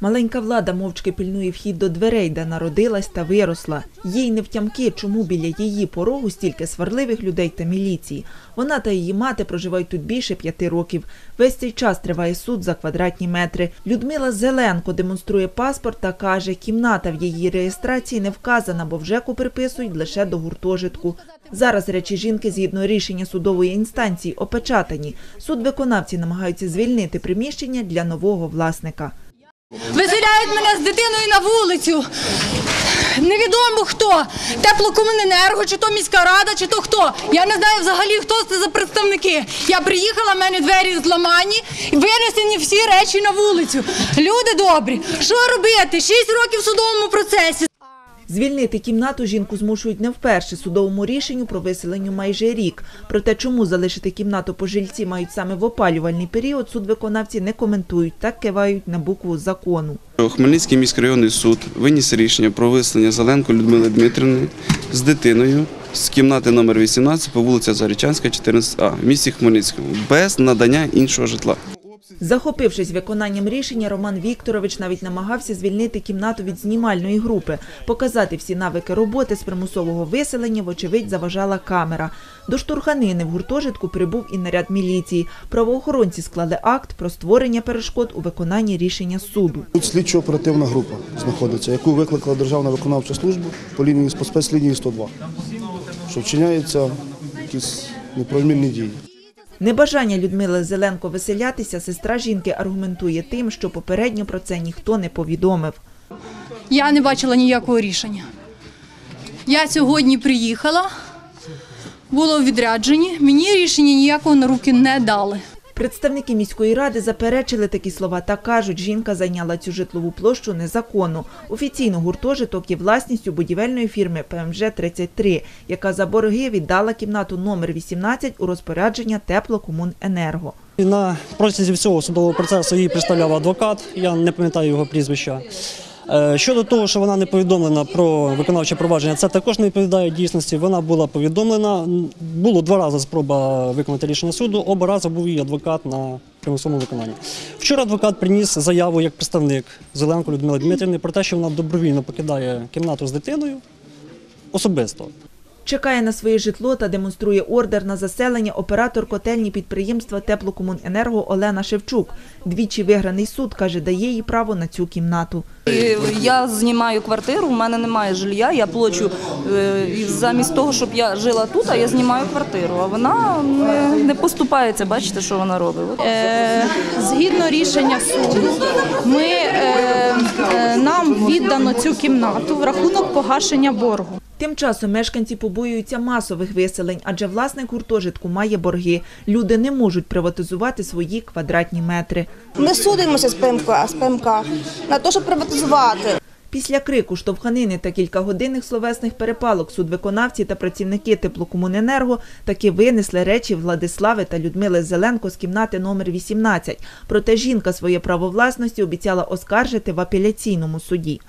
Маленька влада мовчки пильнує вхід до дверей, де народилась та виросла. Їй не втямки, чому біля її порогу стільки сварливих людей та міліції. Вона та її мати проживають тут більше п'яти років. Весь цей час триває суд за квадратні метри. Людмила Зеленко демонструє паспорт та каже, кімната в її реєстрації не вказана, бо в ЖЕКу приписують лише до гуртожитку. Зараз речі жінки згідно рішення судової інстанції опечатані. Суд виконавці намагаються звільнити приміщення для нового власника. Виселяють мене з дитиною на вулицю. Невідомо хто. Теплокомуненерго, чи то міська рада, чи то хто. Я не знаю взагалі, хто це за представники. Я приїхала, в мене двері зламані, винесені всі речі на вулицю. Люди добрі, що робити? Шість років в судовому процесі. Звільнити кімнату жінку змушують не вперше судовому рішенню про виселенню майже рік. Проте, чому залишити кімнату пожильці мають саме в опалювальний період, суд виконавці не коментують та кивають на букву закону. Хмельницький міськрайонний суд виніс рішення про виселення Зеленко Людмили Дмитрівни з дитиною з кімнати номер 18 по вулиця Зарічанська, 14А в місті Хмельницькому без надання іншого житла. Захопившись виконанням рішення, Роман Вікторович навіть намагався звільнити кімнату від знімальної групи. Показати всі навики роботи з примусового виселення, вочевидь, заважала камера. До штурханини в гуртожитку прибув і наряд міліції. Правоохоронці склали акт про створення перешкод у виконанні рішення суду. Тут слідчо-оперативна група знаходиться, яку викликала Державна виконавча служба по лінії по спецлінії 102, що вчиняються якісь неправомірні дії. Небажання Людмили Зеленко виселятися сестра жінки аргументує тим, що попередньо про це ніхто не повідомив. Я не бачила ніякого рішення. Я сьогодні приїхала, було у відрядженні, мені рішення ніякого на руки не дали. Представники міської ради заперечили такі слова та кажуть, жінка зайняла цю житлову площу незаконно. Офіційно гуртожиток є власністю будівельної фірми ПМЖ-33, яка за борги віддала кімнату номер 18 у розпорядження Теплокомуненерго. На протязі всього судового процесу її представляв адвокат, я не пам'ятаю його прізвища. Е, Щодо того, що вона не повідомлена про виконавче провадження, це також не відповідає дійсності. Вона була повідомлена. Було два рази спроба виконати рішення суду. Оба рази був її адвокат на примусовому виконанні. Вчора адвокат приніс заяву як представник Зеленко Людмили Дмитрівни про те, що вона добровільно покидає кімнату з дитиною особисто. Чекає на своє житло та демонструє ордер на заселення оператор котельні підприємства Теплокомуненерго Олена Шевчук. Двічі виграний суд, каже, дає їй право на цю кімнату. Я знімаю квартиру, в мене немає жилья, я плачу е, і замість того, щоб я жила тут, а я знімаю квартиру. А вона не, не поступається, бачите, що вона робить. Е, Згідно рішення суду, ми, е, нам віддано цю кімнату в рахунок погашення боргу. Тим часом мешканці побоюються масових виселень, адже власник гуртожитку має борги. Люди не можуть приватизувати свої квадратні метри. Ми судимося з ПМК, з ПМК на те, щоб приватизувати. Після крику, штовханини та кількагодинних словесних перепалок судвиконавці та працівники теплокомуненерго таки винесли речі Владислави та Людмили Зеленко з кімнати номер 18. Проте жінка своє право власності обіцяла оскаржити в апеляційному суді.